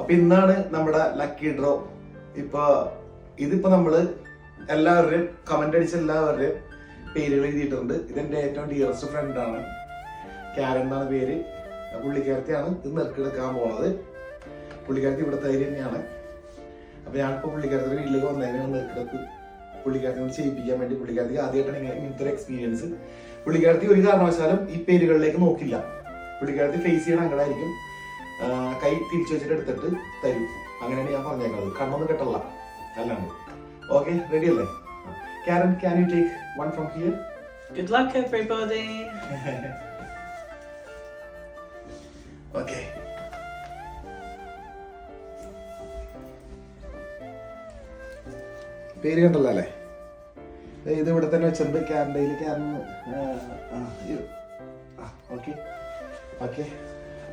അപ്പൊ ഇന്നാണ് നമ്മുടെ ലക്കി ഡ്രോ ഇപ്പൊ ഇതിപ്പോ നമ്മൾ എല്ലാവരുടെയും കമന്റ് അടിച്ച എല്ലാവരുടെയും പേരുകൾ എഴുതിയിട്ടുണ്ട്. ഇതെന്റെ ഏറ്റവും ഡിയറസ്റ്റ് ഫ്രണ്ട് ആണ്. ക്യാരൻ എന്നാണ് പേര്. പുള്ളിക്കാരത്തിയാണ്. ഇത് നെറുക്കെടുക്കാൻ പോണത്. പുള്ളിക്കാരത്തി ഇവിടെ തൈരി തന്നെയാണ്. അപ്പൊ ഞാനിപ്പോ പുള്ളിക്കാരത്തിന്റെ വീട്ടിലേക്ക് വന്നതിനാണ് നെറുക്കെടുപ്പ് പുള്ളിക്കാരത്തിനോട് ചെയ്യിപ്പിക്കാൻ വേണ്ടി പുള്ളിക്കാരത്തി ആദ്യമായിട്ടാണ് ഇങ്ങനെ ഇങ്ങനത്തെ എക്സ്പീരിയൻസ് പുള്ളിക്കാരത്തി ഒരു കാരണവശാലും ഈ പേരുകളിലേക്ക് നോക്കില്ല. പുള്ളിക്കാരത്തി ഫേസ് ചെയ്യണ അങ്ങടായിരിക്കും കൈ തിരിച്ചു വെച്ചിട്ട് എടുത്തിട്ട് തരും. അങ്ങനെയാണ് ഞാൻ പറഞ്ഞേക്കുന്നത്. കണ്ണൊന്നും കെട്ടല്ല. അല്ലാണ്ട് ഓക്കെ റെഡി അല്ലേ? Karen can you take one from here good luck everybody. Okay പേര് കണ്ടല്ലോ അല്ലേ? ഇത് ഇവിടെ തന്നെ വെച്ചിട്ടുണ്ട്. ക്യാരന്റെയിൽ Karen okay okay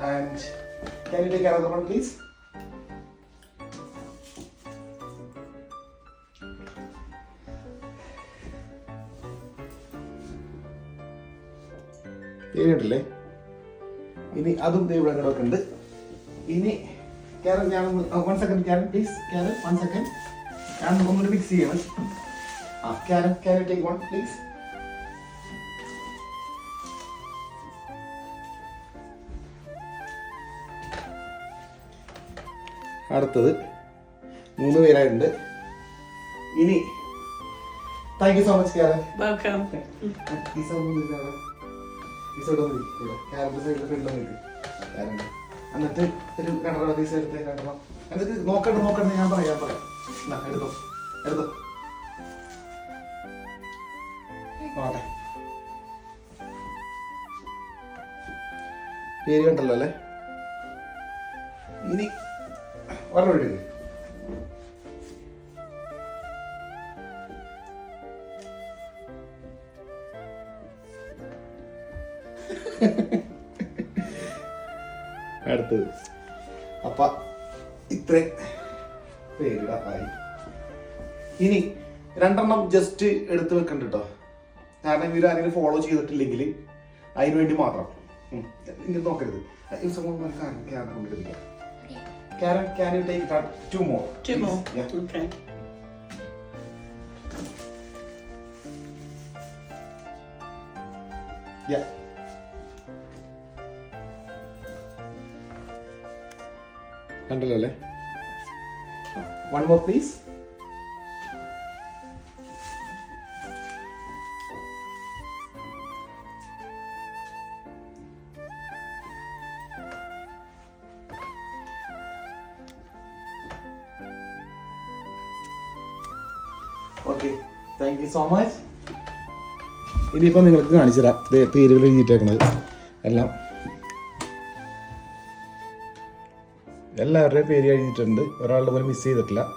and can you take another one, please? പേര് ഇനി അതും ഇവിടെ കിടക്ക് ഉണ്ട് ഇനി ക്യാരൻ ഞാൻ one second Karen please Karen one second ഞാൻ ഒന്നുകൂടി മിക്സ് ചെയ്യണം. ആ Karen Karen take one please അടുത്തത് മൂന്ന് പേരായിട്ടുണ്ട്. ഇനി താങ്ക് യു സോ മച്ച് എന്നിട്ട് ഒരു രണ്ടെണ്ണം പീസ് എടുത്ത് രണ്ടെണ്ണം എന്നിട്ട് നോക്കണ്ട നോക്കണ്ട ഞാൻ പറയാം എടുത്തോ എടുത്തോ. പേര് കണ്ടല്ലോ അല്ലേ? ഇനി എടുക്ക് അടുത്തത്. അപ്പ ഇത്രയും പേരിടായി ഇനി രണ്ടെണ്ണം ജസ്റ്റ് എടുത്തു വെക്കണ്ട കേട്ടോ കാരണം ഇവർ ആരെങ്കിലും ഫോളോ ചെയ്തിട്ടില്ലെങ്കിൽ അതിനുവേണ്ടി മാത്രം. ഉം. ഇങ്ങനെ നോക്കരുത്. ഈ സംഭവം Karen കൊണ്ടെടുക്കാം Karen can you take two more Two more. Okay. Yeah. കണ്ടല്ലോ അല്ലേ വൺ മോർ പ്ലീസ് ഇനിയിപ്പോൾ നിങ്ങൾക്ക് കാണിച്ചു തരാം പേരുകൾ എഴുതിയിട്ടേക്കണത്. എല്ലാം. എല്ലാവരുടെയും പേര് എഴുതിയിട്ടുണ്ട്. ഒരാളുടെ പോലും മിസ് ചെയ്തിട്ടില്ല.